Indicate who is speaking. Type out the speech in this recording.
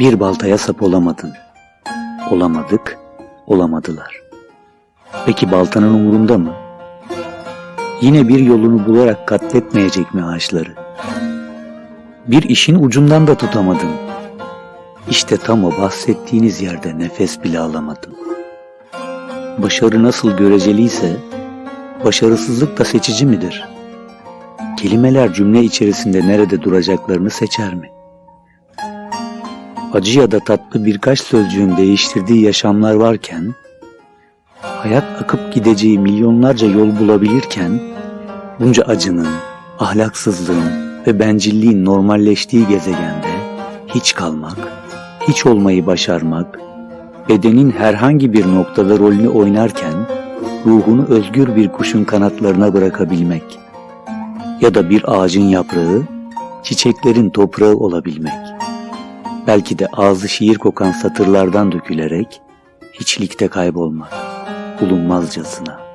Speaker 1: Bir baltaya sap olamadın. Olamadık, olamadılar. Peki baltanın umurunda mı? Yine bir yolunu bularak katletmeyecek mi ağaçları? Bir işin ucundan da tutamadın. İşte tam o bahsettiğiniz yerde nefes bile alamadın. Başarı nasıl göreceliyse, başarısızlık da seçici midir? Kelimeler cümle içerisinde nerede duracaklarını seçer mi? Acı ya da tatlı birkaç sözcüğün değiştirdiği yaşamlar varken, hayat akıp gideceği milyonlarca yol bulabilirken, bunca acının, ahlaksızlığın ve bencilliğin normalleştiği gezegende hiç kalmak, hiç olmayı başarmak, bedenin herhangi bir noktada rolünü oynarken ruhunu özgür bir kuşun kanatlarına bırakabilmek ya da bir ağacın yaprağı, çiçeklerin toprağı olabilmek. Belki de ağzı şiir kokan satırlardan dökülerek hiçlikte kaybolmak, bulunmazcasına.